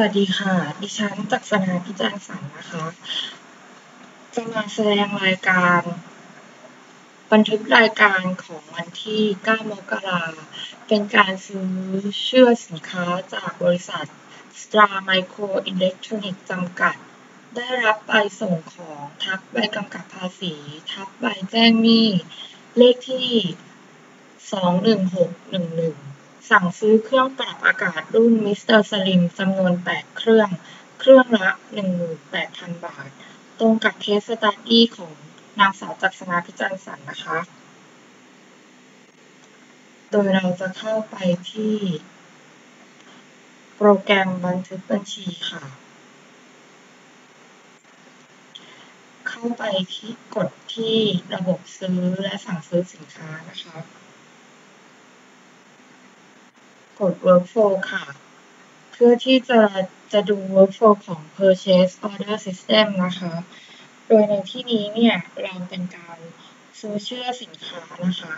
วัสดีค่ะ ดิฉันจักษณาพิจารณ์สันนะคะ จะมาแสดงรายการ บันทึกรายการของวันที่ 9 มกราเป็นการซื้อเชื่อสินค้าจากบริษัท Star Micro Electronics จำกัด ได้รับใบส่งของทับใบกำกับภาษี ทับใบแจ้งหนี้ เลขที่ 21611 สั่งซื้อเครื่องปรับอากาศรุ่น Mr. Slim จำนวน 8 เครื่อง เครื่องละ 18,000 บาท ตรงกับเคสสตัดดี้ของนางสาวจักษณาพิจารณ์สันนะคะ โดยเราจะเข้าไปที่ โปรแกรมบันทึกบัญชีค่ะ เข้าไปที่กดที่ระบบซื้อและสั่งซื้อสินค้านะคะ กด workflow ค่ะ เพื่อที่จะจะดู workflow ของ purchase order system นะคะ โดยในที่นี้เนี่ย เราเป็นการซื้อเชื่อสินค้านะคะ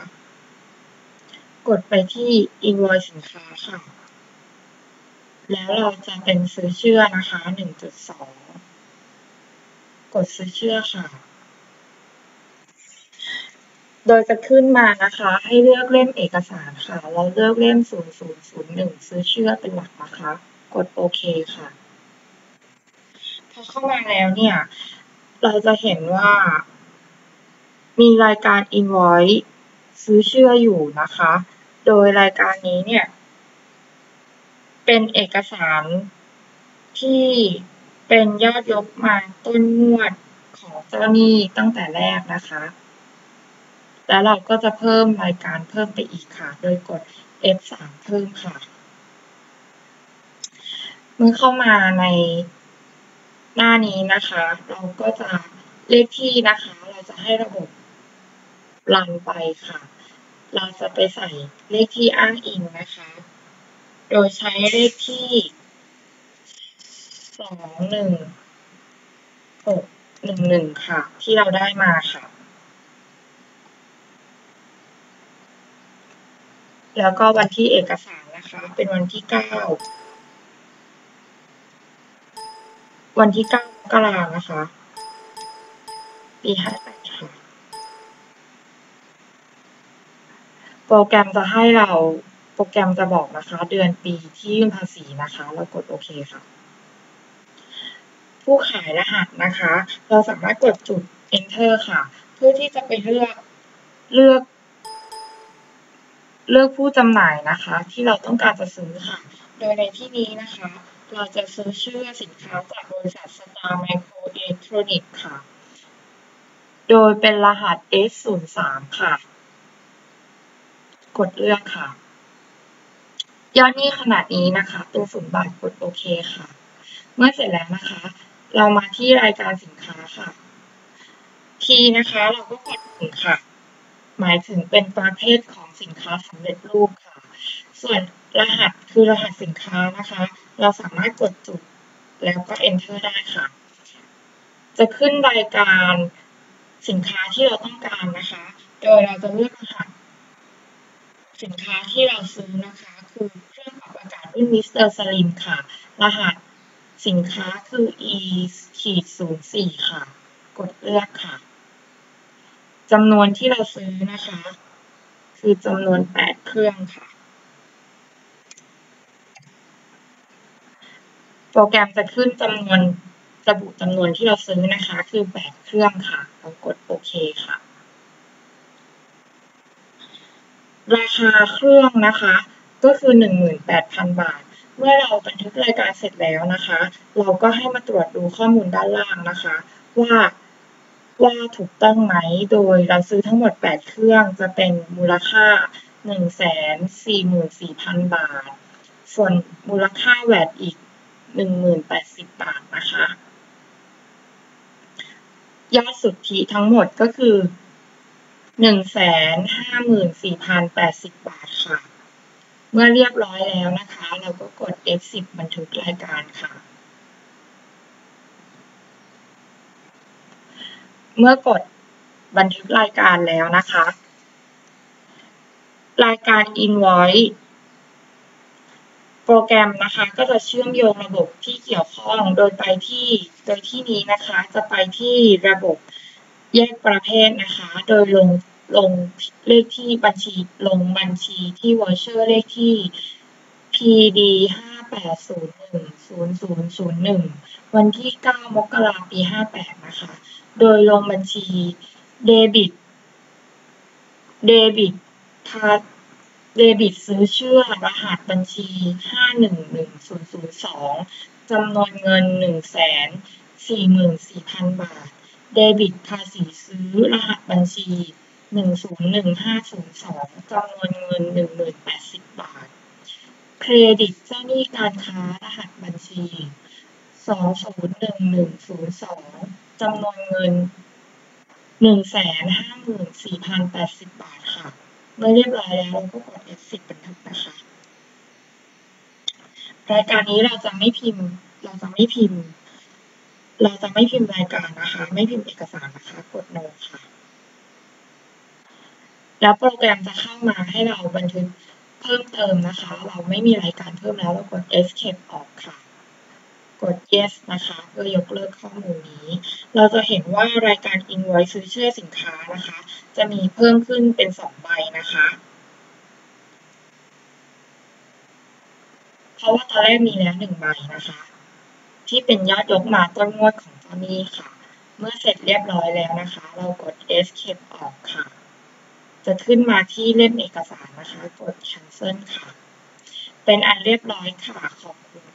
กดไปที่ invoice สินค้าค่ะ แล้วเราจะเป็นซื้อเชื่อนะคะ 1.2 กดซื้อเชื่อค่ะ โดยจะขึ้นมานะคะ ให้เลือกเล่มเอกสารค่ะ เราเลือกเล่ม 0001 ซื้อเชื่อเป็นหลักนะคะ กดโอเคค่ะ พอเข้ามาแล้วเนี่ย เราจะเห็นว่า มีรายการ invoice ซื้อเชื่ออยู่นะคะ โดยรายการนี้เนี่ย เป็นเอกสารที่เป็นยอดยกมาต้นงวดของเจ้าหนี้ตั้งแต่แรกนะคะ แล้วเราก็จะเพิ่มรายการเพิ่มไปอีกค่ะ โดยกด F3 เพิ่มค่ะ เมื่อเข้ามาในหน้านี้นะคะ เราก็จะเลขที่นะคะ เราจะให้ระบบรันไปค่ะ เราจะไปใส่เลขที่อ้างอิงนะคะ โดยใช้เลขที่สองหนึ่งหกหนึ่งหนึ่งค่ะ ที่เราได้มาค่ะ แล้วก็วันที่เอกสารนะคะ เป็นวันที่เก้าวันที่เก้ากรานะคะ ปีห้าแปดค่ะ โปรแกรมจะให้เราโปรแกรมจะบอกนะคะ เดือนปีที่ยื่นภาษีนะคะ เรากดโอเคค่ะ ผู้ขายรหัสนะคะ เราสามารถกดจุด enter ค่ะ เพื่อที่จะไปเลือกเลือก เลือกผู้จำหน่ายนะคะ ที่เราต้องการจะซื้อค่ะ โดยในที่นี้นะคะ เราจะซื้อชื่อสินค้าจากบริษัท Star Micro Electronics ค่ะ โดยเป็นรหัส S03 ค่ะ กดเลือกค่ะ ยอดนี้ขนาดนี้นะคะ ตัวศูนย์บาทกดโอเคค่ะ เมื่อเสร็จแล้วนะคะ เรามาที่รายการสินค้าค่ะ ทีนะคะเราก็กดหนึ่งค่ะ หมายถึงเป็นประเภทของสินค้าสำเร็จรูปค่ะ ส่วนรหัสคือรหัสสินค้านะคะ เราสามารถกดจุดแล้วก็ enter ได้ค่ะ จะขึ้นรายการสินค้าที่เราต้องการนะคะ โดยเราจะเลือกรหัส สินค้าที่เราซื้อนะคะ คือเครื่องปรับอากาศรุ่น Mr. Slim ค่ะ รหัสสินค้าคือ e ขีด04ค่ะ กดเลือกค่ะ จำนวนที่เราซื้อนะคะ คือจำนวน8เครื่องค่ะ โปรแกรมจะขึ้นจำนวนระบุจำนวนที่เราซื้อนะคะ คือ8เครื่องค่ะเรากดโอเคค่ะ ราคาเครื่องนะคะ ก็คือ 18,000 บาทเมื่อเราบันทึกรายการเสร็จแล้วนะคะ เราก็ให้มาตรวจดูข้อมูลด้านล่างนะคะ ว่า ว่าถูกต้องไหม โดยเราซื้อทั้งหมด 8 เครื่องจะเป็นมูลค่า 144,000 บาท ส่วนมูลค่าแวดอีก 1080 บาทนะคะยอดสุทธิทั้งหมดก็คือ 154,080 บาทค่ะ เมื่อเรียบร้อยแล้วนะคะ เราก็กด F10 บันทึกรายการค่ะ เมื่อกดบันทึกรายการแล้วนะคะ รายการ invoice โปรแกรมนะคะก็จะเชื่อมโยงระบบที่เกี่ยวข้องโดยไปที่โดยที่นี้นะคะ จะไปที่ระบบแยกประเภทนะคะ โดยลงลงเลขที่บัญชีลงบัญชีที่วอเชอร์เลขที่ PD 58010001 วันที่ 9 มกราปี 58 นะคะ โดยลงบัญชีเดบิต เดบิตทาเดบิตซื้อเชื่อรหัสบัญชี 511002 จำนวนเงิน 144,000 บาท เดบิตภาษีซื้อรหัสบัญชี 101502 จำนวนเงิน 1080 บาท เครดิตเจ้าหนี้การค้ารหัสบัญชี 201102จำนวนเงิน154,080บบาทค่ะ เมื่อเรียบร้อยแล้วเราก็กด F10 บันทึกนะคะ รายการนี้เราจะไม่พิมพ์ เราจะไม่พิมพ์ เราจะไม่พิมพ์รายการนะคะ ไม่พิมพ์เอกสารนะคะ กด no ค่ะ แล้วโปรแกรมจะเข้ามาให้เราบันทึกเพิ่มเติมนะคะ เราไม่มีรายการเพิ่มแล้ว เรากด escape ออกค่ะ กด yes นะคะ เพื่อยกเลิกข้อมูลนี้ เราจะเห็นว่ารายการ invoice ซื้อเชื่อสินค้านะคะ จะมีเพิ่มขึ้นเป็น 2 ใบนะคะ เพราะว่าตอนแรกมีแล้ว1ใบนะคะ ที่เป็นยอดยกมาต้นงวดของเจ้านี้ค่ะ เมื่อเสร็จเรียบร้อยแล้วนะคะ เรากด escape ออกค่ะ จะขึ้นมาที่เล่มเอกสารนะคะ กด cancel ค่ะ เป็นอันเรียบร้อยค่ะ ขอบคุณ